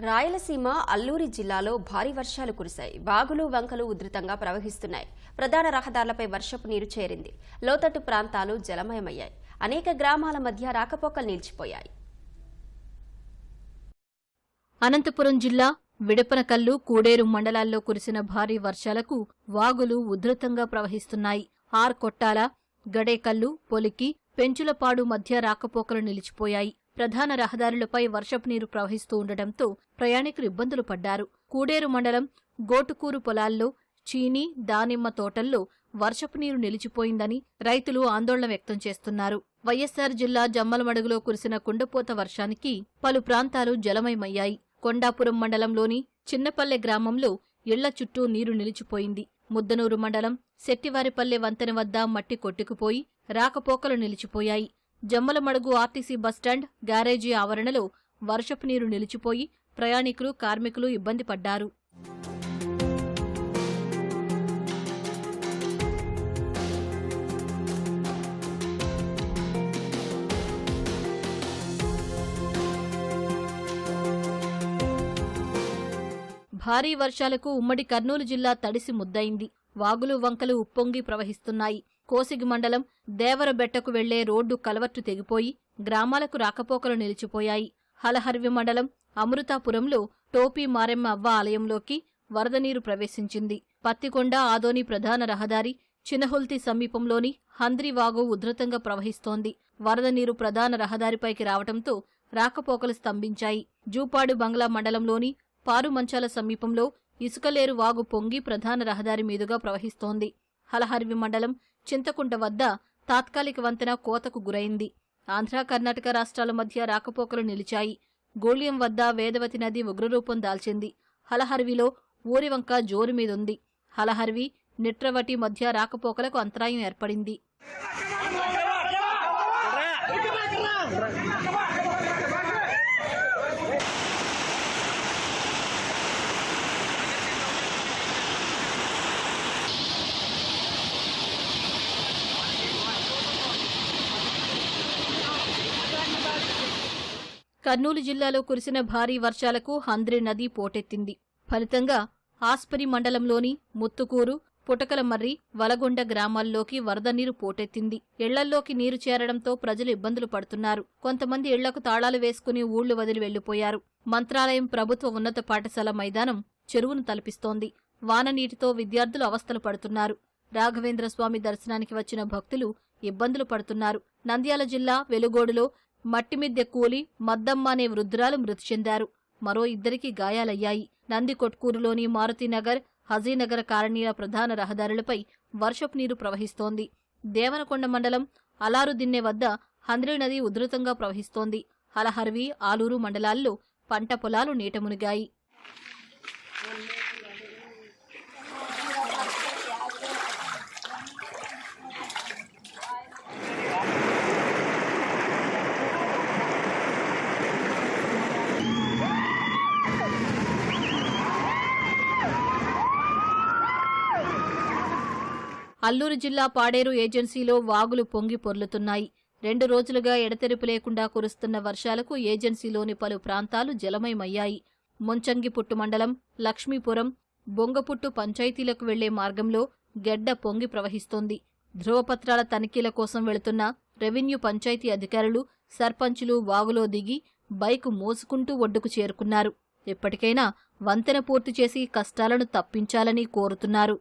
రాయలసీమ అల్లూరి జిల్లాలో భారీ వర్షాలు కురిశాయి. వాగులు వంకలు ఉధృతంగా ప్రవహిస్తున్నాయి. ప్రధాన రహదారులపై వర్షపు నీరు చేరింది. లోతట్టు ప్రాంతాలు జలమయమయ్యాయి. అనేక గ్రామాల మధ్య రాకపోకలు నిలిచిపోయాయి. అనంతపురం జిల్లా విడపనకల్లు కూడేరు మండలాల్లో కురిసిన భారీ వర్షాలకు వాగులు ఉధృతంగా ప్రవహిస్తున్నాయి. ఆర్ కొట్టాల గడేకల్లు పొలికి పెంచులపాడు మధ్య రాకపోకలు నిలిచిపోయాయి. ప్రధాన రహదారులపై వర్షపు నీరు ప్రవహిస్తూ ఉండటంతో ప్రయాణికులు ఇబ్బందులు పడ్డారు. కూడేరు మండలం గోటుకూరు పొలాల్లో చీనీ దానిమ్మ తోటల్లో వర్షపు నీరు నిలిచిపోయిందని రైతులు ఆందోళన వ్యక్తం చేస్తున్నారు. వైఎస్సార్ జిల్లా జమ్మలమడుగులో కురిసిన కుండపోత వర్షానికి పలు ప్రాంతాలు జలమయమయ్యాయి. కొండాపురం మండలంలోని చిన్నపల్లె గ్రామంలో ఇళ్ళ చుట్టూ నీరు నిలిచిపోయింది. ముద్దనూరు మండలం శెట్టివారిపల్లె వంతెన వద్ద మట్టి కొట్టుకుపోయి రాకపోకలు నిలిచిపోయాయి. జమ్మలమడుగు ఆర్టీసీ బస్టాండ్ గ్యారేజీ ఆవరణలో వర్షపు నీరు నిలిచిపోయి ప్రయాణికులు కార్మికులు ఇబ్బంది పడ్డారు. భారీ వర్షాలకు ఉమ్మడి కర్నూలు జిల్లా తడిసి ముద్దయింది. వాగులు వంకలు ఉప్పొంగి ప్రవహిస్తున్నాయి. కోసిగి మండలం దేవరబెట్టకు వెళ్ళే రోడ్డు కలవట్టు తెగిపోయి గ్రామాలకు రాకపోకలు నిలిచిపోయాయి. హలహర్వి మండలం అమృతాపురంలో టోపీ మారెమ్మ అవ్వ ఆలయంలోకి వరద నీరు ప్రవేశించింది. పత్తికొండ ఆదోని ప్రధాన రహదారి చినహుల్తి సమీపంలోని హంద్రివాగు ఉధృతంగా ప్రవహిస్తోంది. వరద నీరు ప్రధాన రహదారిపైకి రావటంతో రాకపోకలు స్తంభించాయి. జూపాడు బంగ్లా మండలంలోని పారుమంచాల సమీపంలో ఇసుకలేరు వాగు పొంగి ప్రధాన రహదారి మీదుగా ప్రవహిస్తోంది. హలహర్వి మండలం చింతకుంట వద్ద తాత్కాలిక వంతెన కోతకు గురైంది. ఆంధ్ర కర్ణాటక రాష్ట్రాల మధ్య రాకపోకలు నిలిచాయి. గోళ్యం వద్ద వేదవతి నది ఉగ్రరూపం దాల్చింది. హలహర్విలో ఊరివంక జోరు మీదుంది. హలహర్వి నిట్రవటి మధ్య రాకపోకలకు అంతరాయం ఏర్పడింది. కర్నూలు జిల్లాలో కురిసిన భారీ వర్షాలకు హంద్రి నది పోటెత్తింది. ఫలితంగా ఆస్పరి మండలంలోని ముత్తుకూరు పుటకలమర్రి వలగొండ గ్రామాల్లోకి వరద నీరు పోటెత్తింది. ఇళ్ళల్లోకి నీరు చేరడంతో ప్రజలు ఇబ్బందులు పడుతున్నారు. కొంతమంది ఇళ్ళకు తాళాలు వేసుకుని ఊళ్ళు వదిలి వెళ్ళిపోయారు మంత్రాలయం ప్రభుత్వ ఉన్నత పాఠశాల మైదానం చెరువును తలపిస్తోంది. వాన నీటితో విద్యార్థులు అవస్థలు పడుతున్నారు. రాఘవేంద్ర స్వామి దర్శనానికి వచ్చిన భక్తులు ఇబ్బందులు పడుతున్నారు. నంద్యాల జిల్లా వెలుగోడులో మట్టిమిద్దె కూలి మద్దమ్మ అనే వృద్ధురాలు మృతి చెందారు. మరో ఇద్దరికి గాయాలయ్యాయి. నందికొట్కూరులోని మారుతినగర్ హజీనగర్ కాలనీల ప్రధాన రహదారులపై వర్షపు నీరు ప్రవహిస్తోంది. దేవనకొండ మండలం అలారుదిన్నె వద్ద హంద్రి నది ఉధృతంగా ప్రవహిస్తోంది. హలహర్వి ఆలూరు మండలాల్లో పంట పొలాలు నీట అల్లూరు జిల్లా పాడేరు ఏజెన్సీలో వాగులు పొంగి పొర్లుతున్నాయి. రెండు రోజులుగా ఎడతెరిపి లేకుండా కురుస్తున్న వర్షాలకు ఏజెన్సీలోని పలు ప్రాంతాలు జలమయమయ్యాయి. ముంచంగిపుట్టు మండలం లక్ష్మీపురం బొంగపుట్టు పంచాయతీలకు వెళ్ళే మార్గంలో గెడ్డ పొంగి ప్రవహిస్తోంది. ధ్రువపత్రాల తనిఖీల కోసం వెళుతున్న రెవెన్యూ పంచాయతీ అధికారులు సర్పంచులు వాగులో దిగి బైకు మోసుకుంటూ ఒడ్డుకు చేరుకున్నారు. ఎప్పటికైనా వంతెన పూర్తి చేసి కష్టాలను తప్పించాలని కోరుతున్నారు.